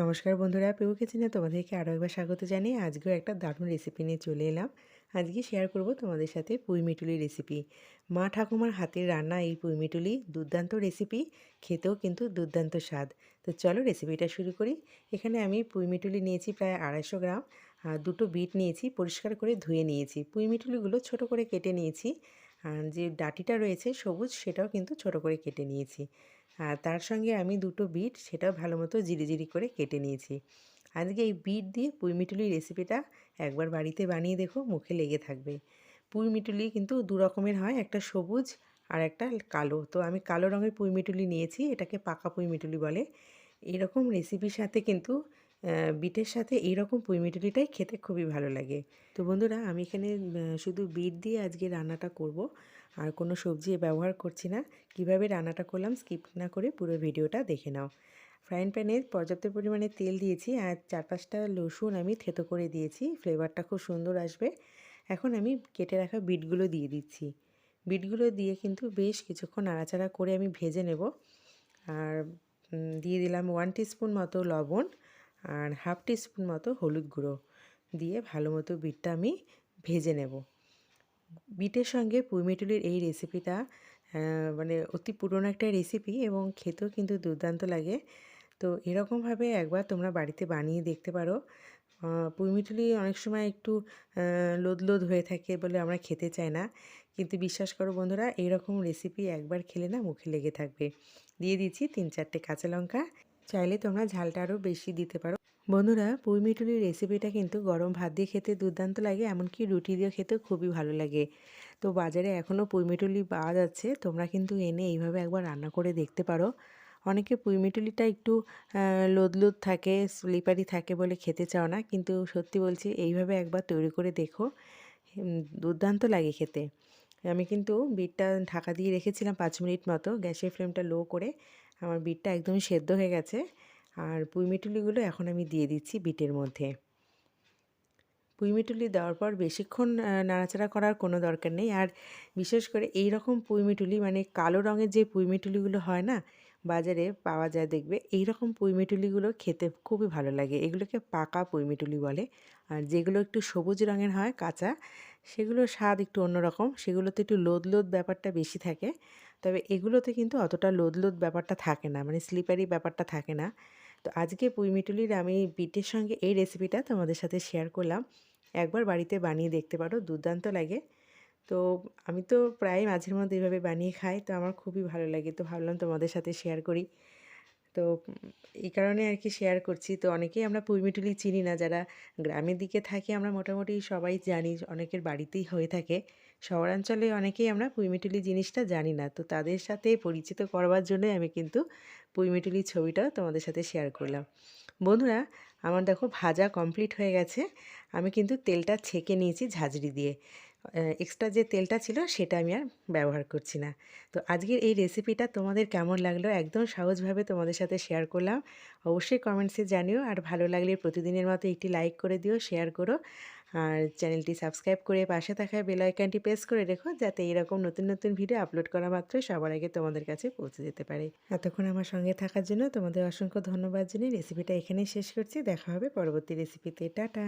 নমস্কার বন্ধুরা পেউ কিচেনে তোমাদেরকে আরও একবার স্বাগত জানিয়ে আজকেও একটা দারুণ রেসিপি নিয়ে চলে এলাম। আজকে শেয়ার করব তোমাদের সাথে পুঁই মিটুলি রেসিপি মা ঠাকুমার হাতের রান্না এই পুঁই মিটুলি দুর্দান্ত রেসিপি খেতেও কিন্তু দুর্দান্ত স্বাদ। তো চলো রেসিপিটা শুরু করি। এখানে আমি পুঁই মিটুলি নিয়েছি প্রায় আড়াইশো গ্রাম, আর দুটো বিট নিয়েছি, পরিষ্কার করে ধুয়ে নিয়েছি। পুঁই মিটুলিগুলো ছোট করে কেটে নিয়েছি, আর যে ডাটিটা রয়েছে সবুজ সেটাও কিন্তু ছোট করে কেটে নিয়েছি। আর তার সঙ্গে আমি দুটো বিট সেটাও ভালো মতো জিরি জিরি করে কেটে নিয়েছি। আজকে এই বিট দিয়ে পুঁই মিটুলি রেসিপিটা একবার বাড়িতে বানিয়ে দেখো, মুখে লেগে থাকবে। পুঁই মিটুলি কিন্তু দু রকমের হয়, একটা সবুজ আর একটা কালো। তো আমি কালো রঙের পুঁই মিটুলি নিয়েছি, এটাকে পাকা পুঁই মিটুলি বলে। এরকম রেসিপির সাথে কিন্তু বিটের সাথে এইরকম পুঁই মিটুলিটাই খেতে খুবই ভালো লাগে। তো বন্ধুরা, আমি এখানে শুধু বিট দিয়ে আজকে রান্নাটা করব, আর কোনো সবজি ব্যবহার করছি না। কীভাবে রান্নাটা করলাম স্কিপ না করে পুরো ভিডিওটা দেখে নাও। ফ্রাইং প্যানে পর্যাপ্ত পরিমাণে তেল দিয়েছি, আর চার পাঁচটা রসুন আমি থেতো করে দিয়েছি। ফ্লেভারটা খুব সুন্দর আসবে। এখন আমি কেটে রাখা বিটগুলো দিয়ে দিচ্ছি। বিটগুলো দিয়ে কিন্তু বেশ কিছুক্ষণ নাড়াচাড়া করে আমি ভেজে নেব। আর দিয়ে দিলাম ওয়ান টিস্পুন মতো লবণ। আর হাফ টিস্পুন মতো হলুদ গুঁড়ো দিয়ে ভালো মতো বিটটা আমি ভেজে নেব। বিটের সঙ্গে পুঁইমিটুলির এই রেসিপিটা মানে অতি পুরনো একটা রেসিপি এবং খেতেও কিন্তু দুর্দান্ত লাগে। তো এরকমভাবে একবার তোমরা বাড়িতে বানিয়ে দেখতে পারো। পুঁইমিটুলি অনেক সময় একটু লোদ লোদ হয়ে থাকে বলে আমরা খেতে চাই না। কিন্তু বিশ্বাস করো বন্ধুরা, এইরকম রেসিপি একবার খেলে না মুখে লেগে থাকবে। দিয়ে দিচ্ছি তিন চারটে কাঁচা লঙ্কা চাইলে তোমরা ঝালটা আরও বেশি দিতে পারো। বন্ধুরা, পুঁই মিটুলির রেসিপিটা কিন্তু গরম ভাত দিয়ে খেতে দুর্দান্ত লাগে, এমনকি রুটি দিয়ে খেতে খুবই ভালো লাগে। তো বাজারে এখনও পুঁই মিটুলি পাওয়া যাচ্ছে, তোমরা কিন্তু এনে এইভাবে একবার রান্না করে দেখতে পারো। অনেকে পুঁই মিটুলিটা একটু লোদ লোদ থাকে স্লিপারি থাকে বলে খেতে চাও না, কিন্তু সত্যি বলছি, এইভাবে একবার তৈরি করে দেখো দুর্দান্ত লাগে খেতে। আমি কিন্তু বিটটা ঢাকা দিয়ে রেখেছিলাম পাঁচ মিনিট মতো, গ্যাসের ফ্লেমটা লো করে আমার বিটটা একদম সেদ্ধ হয়ে গেছে। আর পুঁইমিটুলিগুলো এখন আমি দিয়ে দিচ্ছি বিটের মধ্যে। পুঁইমিটুলি দেওয়ার পর বেশিক্ষণ নাড়াচাড়া করার কোনো দরকার নেই। আর বিশেষ করে এই রকম পুঁইমিটুলি মানে কালো রঙের যে পুঁইমিটুলিগুলো হয় না বাজারে পাওয়া যায় দেখবে। এই রকম পুঁইমিটুলিগুলো খেতে খুবই ভালো লাগে। এগুলোকে পাকা পুঁইমিটুলি বলে। আর যেগুলো একটু সবুজ রঙের হয়, কাঁচা, সেগুলোর স্বাদ একটু অন্যরকম। সেগুলোতে একটু লোদ লোদ ব্যাপারটা বেশি থাকে। তবে এগুলোতে কিন্তু অতটা লোদ লোদ ব্যাপারটা থাকে না মানে স্লিপারি ব্যাপারটা থাকে না। তো আজকে পুঁইমিটুলির আমি বিটের সঙ্গে এই রেসিপিটা তোমাদের সাথে শেয়ার করলাম। একবার বাড়িতে বানিয়ে দেখতে পারো, দুর্দান্ত লাগে। তো আমি তো প্রায় মাঝের মধ্যে এইভাবে বানিয়ে খাই। তো আমার খুবই ভালো লাগে। তো ভাবলাম তোমাদের সাথে শেয়ার করি। তো এই কারণে আর কি শেয়ার করছি। তো অনেকেই আমরা পুঁইমিটুলি চিনি না। যারা গ্রামের দিকে থাকি, আমরা মোটামুটি সবাই জানি, অনেকের বাড়িতেই হয়ে থাকে। শহরাঞ্চলে অনেকেই আমরা পুঁইমিটুলি জিনিসটা জানি না। তো তাদের সাথে পরিচিত করবার জন্যই আমি কিন্তু পুঁইমিটুলির ছবিটা তোমাদের সাথে শেয়ার করলাম। বন্ধুরা, আমার দেখো ভাজা কমপ্লিট হয়ে গেছে। আমি কিন্তু তেলটা ছেঁকে নিয়েছি ঝাঁঝরি দিয়ে। এক্সট্রা যে তেলটা ছিল সেটা আমি আর ব্যবহার করছি না। তো আজকের এই রেসিপিটা তোমাদের কেমন লাগল একদম সহজভাবে তোমাদের সাথে শেয়ার করলাম। অবশ্যই কমেন্টসে জানিও। আর ভালো লাগলে প্রতিদিনের মতো একটি লাইক করে দিও শেয়ার করো। আর চ্যানেলটি সাবস্ক্রাইব করে পাশে থাকা বেল আইকনটি প্রেস করে রেখো যাতে এরকম নতুন নতুন ভিডিও আপলোড করা মাত্রই সবার আগে তোমাদের কাছে পৌঁছে যেতে পারে। এতক্ষণ আমার সঙ্গে থাকার জন্য তোমাদের অসংখ্য ধন্যবাদ জানিয়ে রেসিপিটা এখানেই শেষ করছি। দেখা হবে পরবর্তী রেসিপিতে টাটা!